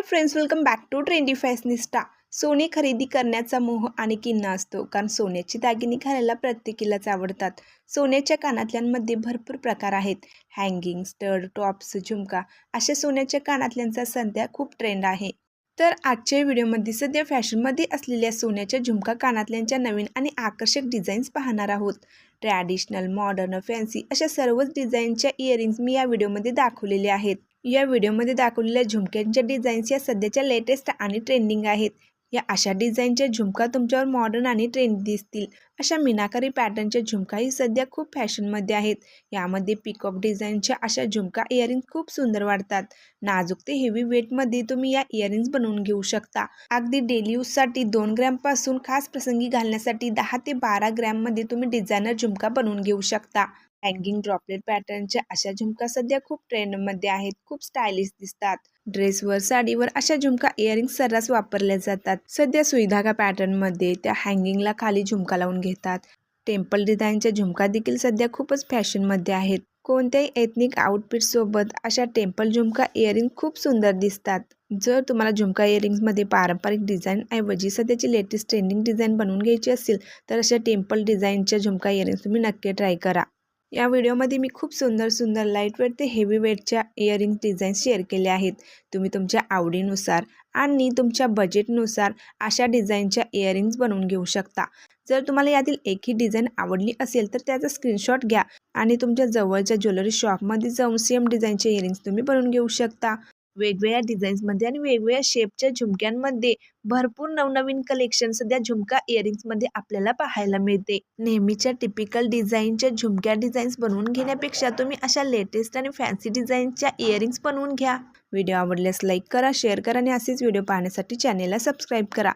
Hi friends welcome back to trendy fashionista सोने खरेदी करण्याचा मोह आणि किन्ना असतो कारण सोन्याची दागिने घालायला प्रत्येकीलाच आवडतात. सोन्याच्या कानातल्यांमध्ये भरपूर प्रकार आहेत. हँगिंग स्टड टॉप्स झुमका अशा सोन्याच्या कानातल्यांचा सध्या खूप ट्रेंड आहे. तर आजच्या व्हिडिओमध्ये सध्या फॅशनमध्ये असलेल्या सोन्याच्या झुमका कानातल्यांच्या नवीन आणि आकर्षक डिझाईन्स पाहणार आहोत. ट्रॅडिशनल मॉडर्न फॅन्सी अशा सर्वच डिझाईनच्या इयरिंग्स मी या व्हिडिओमध्ये दाखवलेले आहेत. या व्हिडिओमध्ये दाखवलेल्या झुमक्यांच्या डिझाईन्स या सध्याच्या लेटेस्ट आणि ट्रेंडिंग आहेत. या अशा डिझाईनच्या झुमका तुमच्यावर मॉडर्न आणि ट्रेंड दिसतील. अशा मिनाकारी पॅटर्नच्या झुमकाही सध्या खूप फॅशनमध्ये आहेत. यामध्ये पिकॉक डिझाईनच्या अशा झुमका इयरिंग्स खूप सुंदर वाटतात नाजूक ते हेवी वेटमध्ये तुम्ही या इयरिंग्स बनवून घेऊ शकता. अगदी डेली यूजसाठी दोन ग्रॅमपासून खास प्रसंगी घालण्यासाठी दहा ते बारा ग्रॅममध्ये तुम्ही डिझायनर झुमका बनवून घेऊ शकता. हँगिंग ड्रॉपलेट पॅटर्नच्या अशा झुमका सध्या खूप ट्रेंडमध्ये आहेत. खूप स्टायलिश दिसतात. ड्रेसवर साडीवर अशा झुमका इयरिंग सर्रास वापरल्या जातात. सध्या सुईधागा पॅटर्नमध्ये त्या हँगिंगला खाली झुमका लावून घेतात. टेम्पल डिझाईनच्या झुमका देखील सध्या खूपच फॅशनमध्ये आहेत. कोणत्याही एथनिक आउटफिटसोबत अशा टेम्पल झुमका इयरिंग खूप सुंदर दिसतात. जर तुम्हाला झुमका इयरिंग्समध्ये पारंपरिक डिझाईन ऐवजी सध्याची लेटेस्ट ट्रेंडिंग डिझाईन बनवून घ्यायची असेल तर अशा टेम्पल डिझाईनच्या झुमका इयरिंग्स तुम्ही नक्की ट्राय करा. या व्हिडिओमध्ये मी खूप सुंदर सुंदर लाइट वेट ते हेवी वेटच्या इयरिंग डिझाईन शेअर केले आहेत. तुम्ही तुमच्या आवडीनुसार आणि तुमच्या बजेटनुसार अशा डिझाईनच्या इयरिंग्स बनवून घेऊ शकता. जर तुम्हाला यातील एकही डिझाईन आवडली असेल तर त्याचा स्क्रीनशॉट घ्या आणि तुमच्या जवळच्या ज्वेलरी शॉपमध्ये जाऊन सेम डिझाईनचे इयरिंग्स तुम्ही बनवून घेऊ शकता. वेगवेगळ्या डिझाईन्समध्ये आणि वेगवेगळ्या शेपच्या झुमक्यांमध्ये भरपूर नवनवीन कलेक्शन सध्या झुमका इयरिंग्समध्ये आपल्याला पाहायला मिळते. नेहमीच्या टिपिकल डिझाईनच्या झुमक्या डिझाईन्स बनवून घेण्यापेक्षा तुम्ही अशा लेटेस्ट आणि फॅन्सी डिझाईनच्या इयरिंग्स बनवून घ्या. व्हिडिओ आवडल्यास लाईक करा शेअर करा आणि असेच व्हिडिओ पाहण्यासाठी चॅनेलला सबस्क्राईब करा.